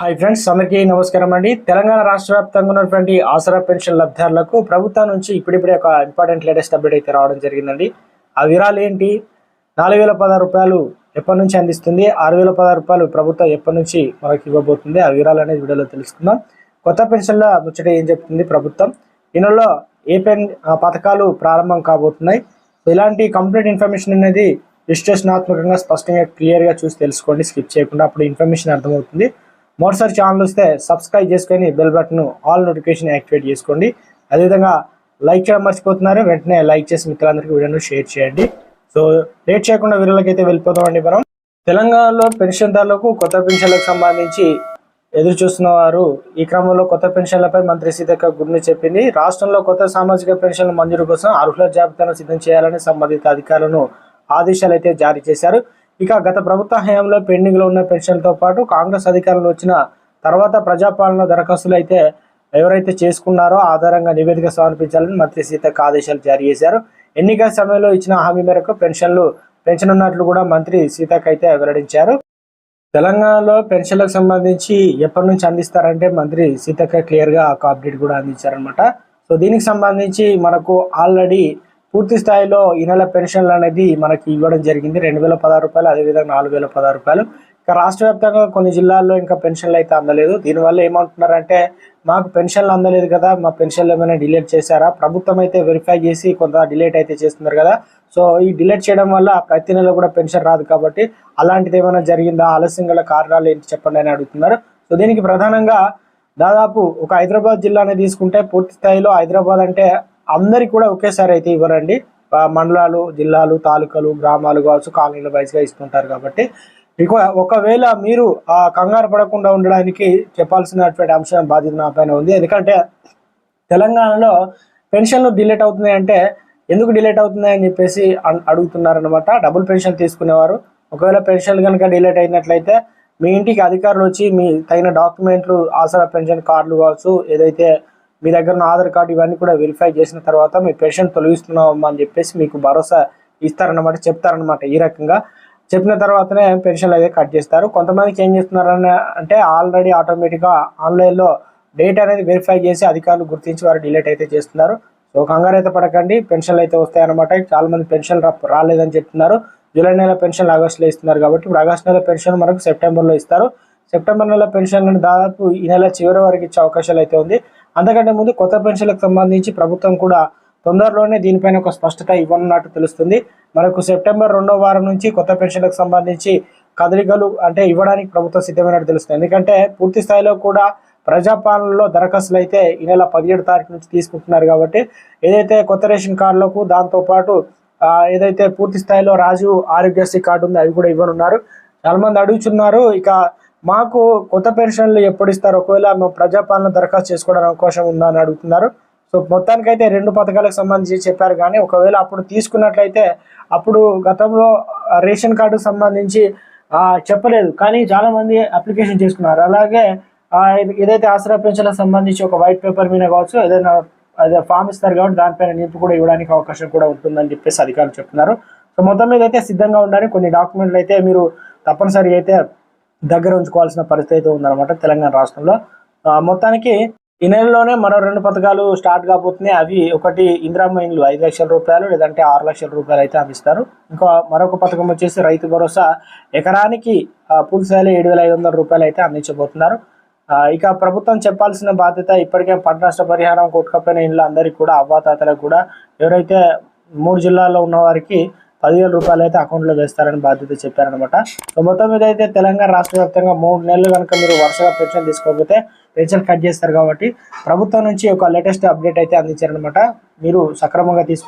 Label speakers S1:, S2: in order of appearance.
S1: Hi friends అందరికీ నమస్కారం అండి. తెలంగాణ రాష్ట్ర వ్యాప్తంగా ఉన్నటువంటి ఆసరా పెన్షన్ లబ్ధిదారులకు ప్రభుత్వం నుంచి ఇప్పుడిప్పుడే ఒక ఇంపార్టెంట్ లేటెస్ట్ అప్డేట్ అయితే రావడం జరిగిందండి. ఆ వివరాలు ఏంటి? నాలుగు వేల పదహారు రూపాయలు ఎప్పటి నుంచి అందిస్తుంది? ఆరు వేల పదహారు రూపాయలు ప్రభుత్వం ఎప్పటి నుంచి మనకి ఇవ్వబోతుంది? ఆ వివరాలు అనేది వీడియోలో తెలుసుకుందాం. కొత్త పెన్షన్ల ముచ్చట ఏం చెప్తుంది ప్రభుత్వం? ఈ నెలలో ఏ పెన్ పథకాలు ప్రారంభం కాబోతున్నాయి? ఇలాంటి కంప్లీట్ ఇన్ఫర్మేషన్ అనేది విశ్లేషణాత్మకంగా స్పష్టంగా క్లియర్గా చూసి తెలుసుకోండి. స్కిప్ చేయకుండా అప్పుడు ఇన్ఫర్మేషన్ అర్థమవుతుంది. మరోసారి ఛానల్ వస్తే సబ్స్క్రైబ్ చేసుకొని bell button all notification activate చేసుకోండి. అదేవిధంగా లైక్ చేయడం మర్చిపోతున్నారు. వెంటనే లైక్ చేసి మిత్రులందరికీ వీడియోను షేర్ చేయండి. సో లేట్ చేయకుండా వీరులకి అయితే వెళ్ళిపోతామండి మనం. తెలంగాణలో పెన్షన్దారులకు కొత్త పెన్షన్లకు సంబంధించి ఎదురు చూస్తున్న వారు ఈ క్రమంలో కొత్త పెన్షన్లపై మంత్రి సీతక్క గుర్ని చెప్పింది. రాష్ట్రంలో కొత్త సామాజిక పెన్షన్ల మంజూరు కోసం అర్హుల జాబితాను సిద్ధం చేయాలని సంబంధిత అధికారులను ఆదేశాలు అయితే జారీ చేశారు. ఇక గత ప్రభుత్వ హయాంలో పెండింగ్లో ఉన్న పెన్షన్లతో పాటు కాంగ్రెస్ అధికారులు వచ్చిన తర్వాత ప్రజాపాలన దరఖాస్తులు అయితే ఎవరైతే చేసుకున్నారో ఆధారంగా నివేదిక సమర్పించాలని మంత్రి సీతక్క ఆదేశాలు జారీ చేశారు. ఎన్నికల సమయంలో ఇచ్చిన హామీ మేరకు పెన్షన్లు పెంచనున్నట్లు కూడా మంత్రి సీతక్క అయితే వెల్లడించారు. తెలంగాణలో పెన్షన్లకు సంబంధించి ఎప్పటి నుంచి అందిస్తారంటే మంత్రి సీతక్క క్లియర్గా ఒక అప్డేట్ కూడా అందించారనమాట సో దీనికి సంబంధించి మనకు ఆల్రెడీ పూర్తి స్థాయిలో ఈ నెల పెన్షన్లు అనేది మనకి ఇవ్వడం జరిగింది. రెండు వేల పదహారు రూపాయలు అదేవిధంగా నాలుగు వేల పదహారు రూపాయలు. ఇక రాష్ట్ర వ్యాప్తంగా కొన్ని జిల్లాల్లో ఇంకా పెన్షన్లు అయితే అందలేదు. దీనివల్ల ఏమంటున్నారంటే మాకు పెన్షన్లు అందలేదు కదా మా పెన్షన్లు ఏమైనా డిలేట్ చేశారా? ప్రభుత్వం అయితే వెరిఫై చేసి కొంత డిలేట్ అయితే చేస్తున్నారు కదా. సో ఈ డిలేట్ చేయడం వల్ల ప్రతి నెల కూడా పెన్షన్ రాదు కాబట్టి అలాంటిది ఏమైనా జరిగిందా? ఆలస్యం గల కారణాలు ఏంటి చెప్పండి అని అడుగుతున్నారు. సో దీనికి ప్రధానంగా దాదాపు ఒక హైదరాబాద్ జిల్లాని తీసుకుంటే పూర్తి స్థాయిలో హైదరాబాద్ అంటే అందరికి కూడా ఒకేసారి అయితే ఇవ్వరండి. మండలాలు జిల్లాలు తాలూకాలు గ్రామాలు కావచ్చు కాలనీల వైజ్గా ఇస్తుంటారు కాబట్టి. ఇక ఒకవేళ మీరు ఆ కంగారు పడకుండా ఉండడానికి చెప్పాల్సినటువంటి అంశం బాధ్యత నా పైన ఉంది. ఎందుకంటే తెలంగాణలో పెన్షన్లు డిలేట్ అవుతున్నాయి అంటే ఎందుకు డిలేట్ అవుతున్నాయి అని చెప్పేసి అడుగుతున్నారనమాట డబుల్ పెన్షన్ తీసుకునేవారు. ఒకవేళ పెన్షన్ కనుక డిలేట్ అయినట్లయితే మీ ఇంటికి అధికారులు వచ్చి మీ తగిన డాక్యుమెంట్లు ఆసరా పెన్షన్ కార్డులు కావచ్చు ఏదైతే మీ దగ్గర ఉన్న ఆధార్ కార్డు ఇవన్నీ కూడా వెరిఫై చేసిన తర్వాత మీ పెన్షన్ తొలగిస్తున్నామమ్మా అని చెప్పేసి మీకు భరోసా ఇస్తారన్నమాట చెప్తారనమాట ఈ రకంగా. చెప్పిన తర్వాతనే పెన్షన్లు అయితే కట్ చేస్తారు. కొంతమందికి ఏం చేస్తున్నారని అంటే ఆల్రెడీ ఆటోమేటిక్గా ఆన్లైన్లో డేట్ అనేది వెరిఫై చేసి అధికారులు గుర్తించి వారు డిలేట్ అయితే చేస్తున్నారు. సో కంగారు అయితే పడకండి పెన్షన్లు అయితే వస్తాయన్నమాట. చాలామంది పెన్షన్ రాలేదని చెప్తున్నారు. జూలై నెల పెన్షన్ ఆగస్టులో ఇస్తున్నారు కాబట్టి ఇప్పుడు ఆగస్టు నెల పెన్షన్ మనకు సెప్టెంబర్లో ఇస్తారు. సెప్టెంబర్ నెల పెన్షన్ దాదాపు ఈ నెల చివరి వరకు ఇచ్చే అవకాశాలు అయితే ఉంది. అంతకంటే ముందు కొత్త పెన్షన్లకు సంబంధించి ప్రభుత్వం కూడా తొందరలోనే దీనిపైన ఒక స్పష్టత ఇవ్వనున్నట్టు తెలుస్తుంది. మనకు సెప్టెంబర్ రెండో వారం నుంచి కొత్త పెన్షన్లకు సంబంధించి కదలికలు అంటే ఇవ్వడానికి ప్రభుత్వం సిద్ధమైనట్టు తెలుస్తుంది. ఎందుకంటే పూర్తి స్థాయిలో కూడా ప్రజాపాలనలో దరఖాస్తులు అయితే ఈ నెల పదిహేడు తారీఖు నుంచి తీసుకుంటున్నారు కాబట్టి ఏదైతే కొత్త రేషన్ కార్డులకు దాంతోపాటు ఏదైతే పూర్తి స్థాయిలో రాజు ఆరోగ్యశ్రీ కార్డు ఉందో అవి కూడా ఇవ్వనున్నారు. చాలా మంది అడుగుతున్నారు ఇక మాకు కొత్త పెన్షన్లు ఎప్పుడు ఇస్తారు? ఒకవేళ మేము ప్రజాపాలన దరఖాస్తు చేసుకోవడానికి అవకాశం ఉందా అని అడుగుతున్నారు. సో మొత్తానికైతే రెండు పథకాలకు సంబంధించి చెప్పారు కానీ ఒకవేళ అప్పుడు తీసుకున్నట్లయితే అప్పుడు గతంలో రేషన్ కార్డుకు సంబంధించి చెప్పలేదు. కానీ చాలామంది అప్లికేషన్ చేసుకున్నారు. అలాగే ఏదైతే ఆసరా పెన్షన్లకు సంబంధించి ఒక వైట్ పేపర్ మీద కావచ్చు ఏదైనా అదే ఫామ్ ఇస్తారు కాబట్టి దానిపైన నింపు కూడా ఇవ్వడానికి అవకాశం కూడా ఉంటుందని చెప్పేసి అధికారులు చెప్తున్నారు. సో మొత్తం మీద అయితే సిద్ధంగా ఉండాలి. కొన్ని డాక్యుమెంట్లు అయితే మీరు తప్పనిసరిగా అయితే దగ్గర ఉంచుకోవాల్సిన పరిస్థితి అయితే ఉందన్నమాట తెలంగాణ రాష్ట్రంలో. మొత్తానికి ఈ నెలలోనే మరో రెండు పథకాలు స్టార్ట్ కాబోతున్నాయి. అవి ఒకటి ఇందిరామ్మ ఇండ్లు ఐదు లక్షల రూపాయలు లేదంటే ఆరు లక్షల రూపాయలు అయితే అందిస్తారు. ఇంకా మరొక పథకం వచ్చేసి రైతు భరోసా. ఎకరానికి ఆ, ఏడు వేల ఐదు వందల రూపాయలు అయితే అందించబోతున్నారు. ఇక ప్రభుత్వం చెప్పాల్సిన బాధ్యత ఇప్పటికే పంట నష్ట పరిహారం కొట్టుకపోయిన ఇండ్లు అందరికీ కూడా అవ్వాతాతలకు కూడా. ఎవరైతే మూడు జిల్లాల్లో ఉన్న వారికి పదివేల రూపాయలు అయితే అకౌంట్లో వేస్తారని బాధ్యత చెప్పారనమాట సో మొత్తం మీద అయితే తెలంగాణ రాష్ట్ర వ్యాప్తంగా మూడు నెలలు కనుక మీరు వరుసగా పెన్షన్ తీసుకోకపోతే పెన్షన్ కట్ చేస్తారు కాబట్టి ప్రభుత్వం నుంచి ఒక లేటెస్ట్ అప్డేట్ అయితే అందించారనమాట మీరు సక్రమంగా తీసుకు